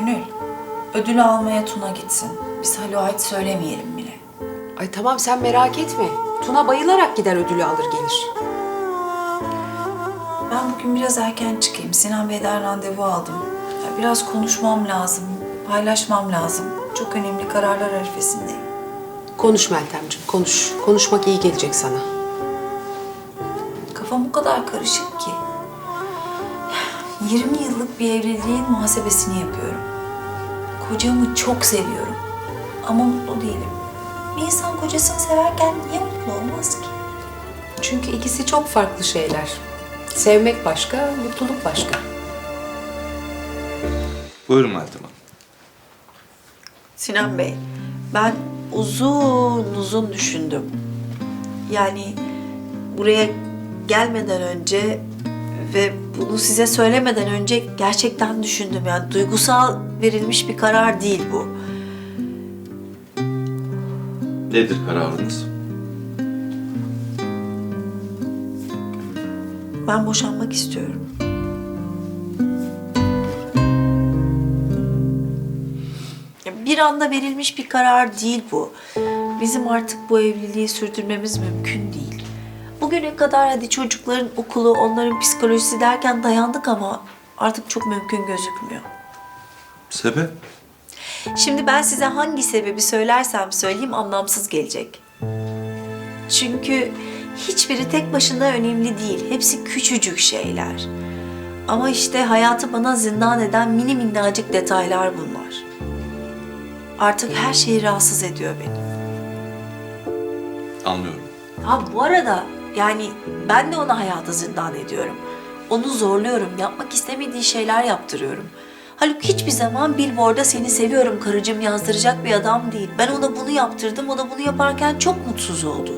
Gönül, ödülü almaya Tuna gitsin. Biz Haluk'a hiç söylemeyelim bile. Ay tamam sen merak etme. Tuna bayılarak gider ödülü alır gelir. Ben bugün biraz erken çıkayım. Sinan Bey'den randevu aldım. Ya biraz konuşmam lazım, paylaşmam lazım. Çok önemli kararlar arifesindeyim. Konuş Meltemciğim konuş. Konuşmak iyi gelecek sana. Kafam o kadar karışık ki. 20 yıllık bir evliliğin muhasebesini yapıyorum. Kocamı çok seviyorum. Ama mutlu değilim. Bir insan kocasını severken niye mutlu olmaz ki? Çünkü ikisi çok farklı şeyler. Sevmek başka, mutluluk başka. Buyurun Meltem Hanım. Sinan Bey, ben uzun uzun düşündüm. Yani buraya gelmeden önce ve bunu size söylemeden önce gerçekten düşündüm. Yani duygusal verilmiş bir karar değil bu. Nedir kararınız? Ben boşanmak istiyorum. Bir anda verilmiş bir karar değil bu. Bizim artık bu evliliği sürdürmemiz mümkün değil. Bugüne kadar hadi çocukların okulu, onların psikolojisi derken dayandık ama artık çok mümkün gözükmüyor. Sebep? Şimdi ben size hangi sebebi söylersem söyleyeyim anlamsız gelecek. Çünkü hiçbiri tek başına önemli değil. Hepsi küçücük şeyler. Ama işte hayatı bana zindan eden mini minnacık detaylar bunlar. Artık her şey rahatsız ediyor beni. Anlıyorum. Ha bu arada yani ben de ona hayata zindan ediyorum. Onu zorluyorum, yapmak istemediği şeyler yaptırıyorum. Haluk hiçbir zaman billboard'a seni seviyorum karıcığım yazdıracak bir adam değil. Ben ona bunu yaptırdım, o da bunu yaparken çok mutsuz oldu.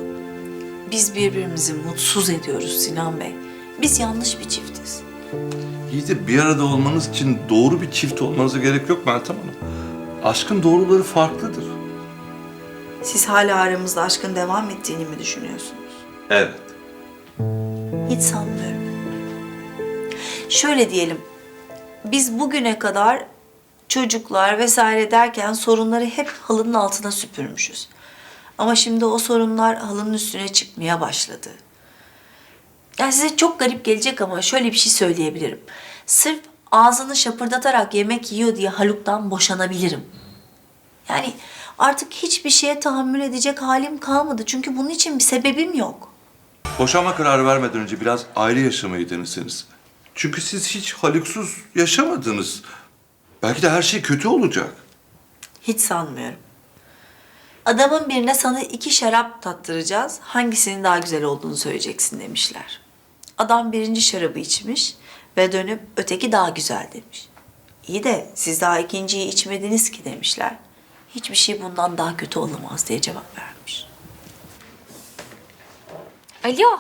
Biz birbirimizi mutsuz ediyoruz Sinan Bey. Biz yanlış bir çiftiz. İyi de bir arada olmanız için doğru bir çift olmanıza gerek yok Meltem Hanım. Aşkın doğruları farklıdır. Siz hala aramızda aşkın devam ettiğini mi düşünüyorsunuz? Evet. Hiç sanmıyorum. Şöyle diyelim, biz bugüne kadar çocuklar vesaire derken sorunları hep halının altına süpürmüşüz. Ama şimdi o sorunlar halının üstüne çıkmaya başladı. Yani size çok garip gelecek ama şöyle bir şey söyleyebilirim. Sırf ağzını şapırdatarak yemek yiyor diye Haluk'tan boşanabilirim. Yani artık hiçbir şeye tahammül edecek halim kalmadı. Çünkü bunun için bir sebebim yok. Boşanma kararı vermeden önce biraz ayrı yaşamayı deneseniz. Çünkü siz hiç Haluk'suz yaşamadınız. Belki de her şey kötü olacak. Hiç sanmıyorum. Adamın birine sana iki şarap tattıracağız. Hangisinin daha güzel olduğunu söyleyeceksin demişler. Adam birinci şarabı içmiş ve dönüp öteki daha güzel demiş. İyi de siz daha ikinciyi içmediniz ki demişler. Hiçbir şey bundan daha kötü olamaz diye cevap vermiş. Alo.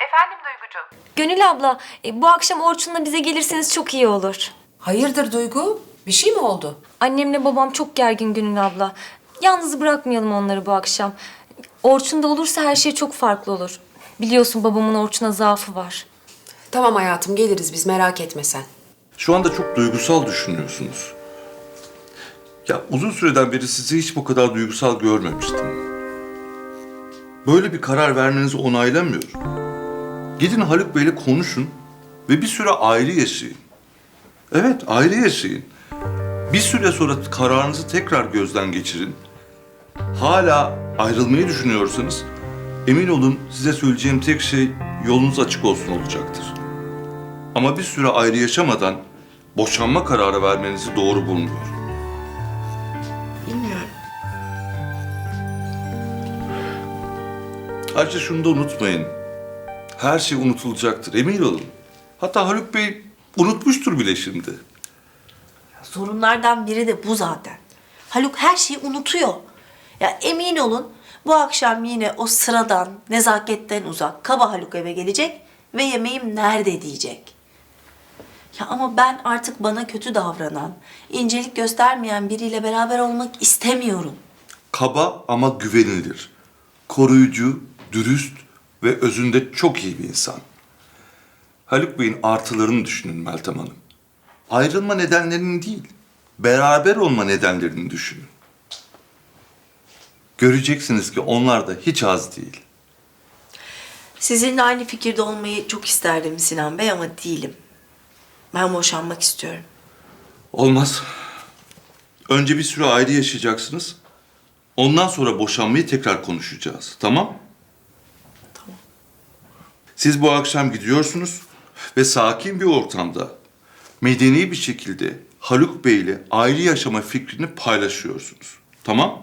Efendim Duygucuğum. Gönül abla, e, bu akşam Orçun'la bize gelirseniz çok iyi olur. Hayırdır Duygu? Bir şey mi oldu? Annemle babam çok gergin Gönül abla. Yalnız bırakmayalım onları bu akşam. Orçun da olursa her şey çok farklı olur. Biliyorsun babamın Orçun'a zaafı var. Tamam hayatım geliriz biz merak etme sen. Şu anda çok duygusal düşünüyorsunuz. Ya uzun süreden beri sizi hiç bu kadar duygusal görmemiştim. Böyle bir karar vermenizi onaylamıyorum. Gidin Haluk Bey'le konuşun ve bir süre ayrı yaşayın. Evet, ayrı yaşayın. Bir süre sonra kararınızı tekrar gözden geçirin. Hala ayrılmayı düşünüyorsanız emin olun size söyleyeceğim tek şey yolunuz açık olsun olacaktır. Ama bir süre ayrı yaşamadan boşanma kararı vermenizi doğru bulmuyorum. Ayrıca şunu da unutmayın. Her şey unutulacaktır, emin olun. Hatta Haluk Bey unutmuştur bile şimdi. Sorunlardan biri de bu zaten. Haluk her şeyi unutuyor. Ya emin olun bu akşam yine o sıradan, nezaketten uzak kaba Haluk eve gelecek ve yemeğim nerede diyecek. Ya ama ben artık bana kötü davranan, incelik göstermeyen biriyle beraber olmak istemiyorum. Kaba ama güvenilir. Koruyucu, dürüst ve özünde çok iyi bir insan. Haluk Bey'in artılarını düşünün Meltem Hanım. Ayrılma nedenlerinin değil, beraber olma nedenlerini düşünün. Göreceksiniz ki onlar da hiç az değil. Sizinle aynı fikirde olmayı çok isterdim Sinan Bey ama değilim. Ben boşanmak istiyorum. Olmaz. Önce bir süre ayrı yaşayacaksınız. Ondan sonra boşanmayı tekrar konuşacağız. Tamam. Siz bu akşam gidiyorsunuz ve sakin bir ortamda medeni bir şekilde Haluk Bey ile ayrı yaşama fikrini paylaşıyorsunuz. Tamam?